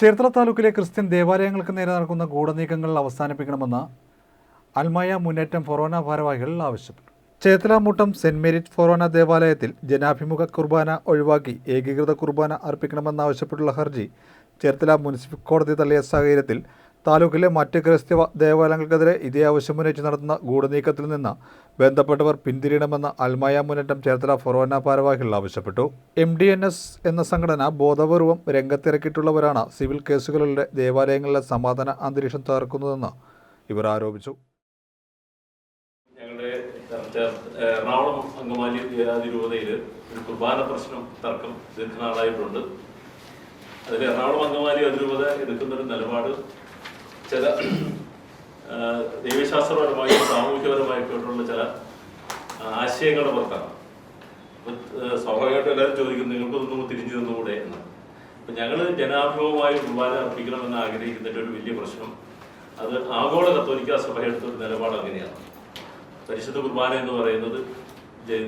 ചേർത്തല താലൂക്കിലെ ക്രിസ്ത്യൻ ദേവാലയങ്ങൾക്ക് നേരെ നടക്കുന്ന ഗൂഢനീക്കങ്ങൾ അവസാനിപ്പിക്കണമെന്ന് അൽമായ മുന്നേറ്റം ഫൊറോന ഭാരവാഹികൾ ആവശ്യപ്പെട്ടു. ചേർത്തല മുട്ടം സെന്റ് മേരിറ്റ് ഫൊറോന ദേവാലയത്തിൽ ജനാഭിമുഖ കുർബാന ഒഴിവാക്കി ഏകീകൃത കുർബാന അർപ്പിക്കണമെന്നാവശ്യപ്പെട്ടുള്ള ഹർജി ചേർത്തല മുനിസിപ്പൽ കോടതി തള്ളിയ സാഹചര്യത്തിൽ താലൂക്കിലെ മറ്റ് ക്രൈസ്തവ ദേവാലയങ്ങൾക്കെതിരെ ഇതേ ആവശ്യമുന്നയിച്ച് നടത്തുന്ന ഗൂഢനീക്കത്തിൽ നിന്ന് ബന്ധപ്പെട്ടവർ പിന്തിരിയണമെന്ന് അൽമായ മുന്നേറ്റം ചേർത്തല ഫൊറോന ഭാരവാഹികൾ ആവശ്യപ്പെട്ടു. എം ഡി എൻ എസ് എന്ന സംഘടന ബോധപൂർവം രംഗത്തിറക്കിയിട്ടുള്ളവരാണ് സിവിൽ കേസുകളിലെ ദേവാലയങ്ങളിലെ സമാധാന അന്തരീക്ഷം തകർക്കുന്നതെന്ന് ഇവർ ആരോപിച്ചു. ഞങ്ങളുടെ എറണാകുളം അങ്കമാലി ദേവാതിരൂപതയിൽ ഒരു കുർബാന പ്രശ്നം തർക്കം ദീർഘനാളായിട്ടുണ്ട്. അതിൽ എറണാകുളം അങ്കമാലി അതിരൂപത എടുക്കുന്ന ഒരു നിലപാട് ചില ദൈവശാസ്ത്രപരമായി സാമൂഹ്യപരമായിട്ടുള്ള ചില ആശയങ്ങളുടെ പുറത്താണ്. സ്വാഭാവികമായിട്ടും എല്ലാവരും ചോദിക്കും നിങ്ങൾക്കൊന്നും തിരിഞ്ഞു നിന്നുകൂടെ എന്ന്. അപ്പൊ ഞങ്ങൾ ജനാഭിമുഖമായി കുർബാന അർപ്പിക്കണമെന്ന് ആഗ്രഹിക്കുന്നതിന്റെ ഒരു വലിയ പ്രശ്നം അത് ആഗോള കത്തോലിക്ക സഭയെടുത്ത ഒരു നിലപാട് അങ്ങനെയാണ്. പരിശുദ്ധ കുർബാന എന്ന് പറയുന്നത്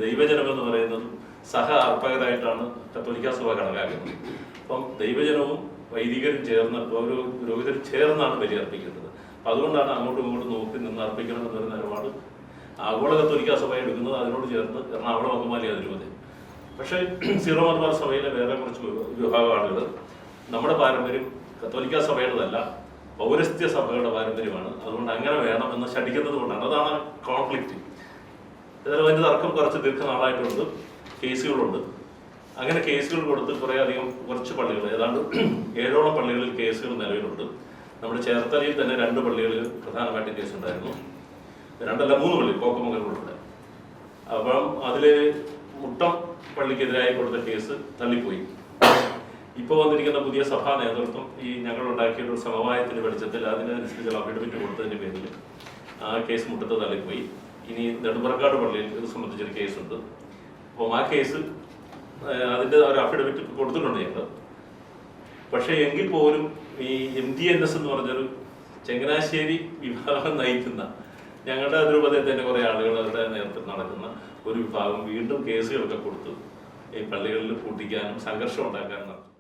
ദൈവജനം എന്ന് പറയുന്നത് സഹ അർപ്പകരായിട്ടാണ് കത്തോലിക്ക സഭ കണക്കാക്കുന്നത്. അപ്പം ദൈവജനവും വൈദികരും ചേർന്ന് ഓരോ പുരോഹിതരും ചേർന്നാണ് ബലി അർപ്പിക്കേണ്ടത് അതുകൊണ്ടാണ് അങ്ങോട്ടും ഇങ്ങോട്ടും നോക്കി നിന്ന് അർപ്പിക്കണം എന്നൊരു നിലപാട് ആഗോള കത്തോലിക്ക സഭ എടുക്കുന്നത് അതിനോട് ചേർന്ന് എറണാകുളം അങ്കമാലി അതിരൂപത പക്ഷേ സീറോ മലബാർ സഭയിലെ വേറെ കുറച്ച് വിഭ- വിഭാഗം നമ്മുടെ പാരമ്പര്യം കത്തോലിക്ക സഭയുടേതല്ല പൗരസ്ത്യ സഭകളുടെ പാരമ്പര്യമാണ്. അതുകൊണ്ട് അങ്ങനെ വേണം എന്ന് ശഠിക്കുന്നത് കൊണ്ടാണ്. അതാണ് കോൺഫ്ലിക്റ്റ് ഏതായാലും അതിന്റെ തർക്കം കുറച്ച് ദീർഘനാളായിട്ടുണ്ട്. കേസുകളുണ്ട്. അങ്ങനെ കേസുകൾ കൊടുത്ത് കുറേ അധികം കുറച്ച് പള്ളികൾ ഏതാണ്ട് ഏഴോളം പള്ളികളിൽ കേസുകൾ നിലവിലുണ്ട്. നമ്മുടെ ചേർത്തലയിൽ തന്നെ രണ്ട് പള്ളികളിൽ പ്രധാനമായിട്ടും കേസുണ്ടായിരുന്നു. രണ്ടല്ല മൂന്ന് പള്ളി കോക്കമംഗലം ഉൾപ്പെടെ. അപ്പം അതിൽ മുട്ടം പള്ളിക്കെതിരായി കൊടുത്ത കേസ് തള്ളിപ്പോയി. ഇപ്പോൾ വന്നിരിക്കുന്ന പുതിയ സഭാ നേതൃത്വം ഈ ഞങ്ങൾ ഉണ്ടാക്കിയ ഒരു സമവായത്തിന്റെ വെളിച്ചത്തിൽ അതിനനുസരിച്ചുള്ള അഫിഡവിറ്റ് കൊടുത്തതിന്റെ പേരിൽ ആ കേസ് മുട്ടത്ത് തള്ളിപ്പോയി. ഇനി നെടുമ്പറക്കാട് പള്ളിയിൽ ഇത് സംബന്ധിച്ചൊരു കേസുണ്ട്. അപ്പം ആ കേസ് അതിന്റെ ഒരു അഫിഡവിറ്റ് കൊടുത്തിട്ടുണ്ട് ഞങ്ങൾ പക്ഷേ എങ്കിൽ പോലും ഈ എം ഡി എൻ എസ് എന്ന് പറഞ്ഞൊരു ചങ്ങനാശ്ശേരി വിഭാഗം നയിക്കുന്ന ഞങ്ങളുടെ അതിരൂപതയിൽ തന്നെ കുറെ ആളുകൾ അവരുടെ നേതൃത്വം നടക്കുന്ന ഒരു വിഭാഗം വീണ്ടും കേസുകളൊക്കെ കൊടുത്തു ഈ പള്ളികളിൽ പൂട്ടിക്കാനും സംഘർഷം ഉണ്ടാക്കാനും നടത്തും.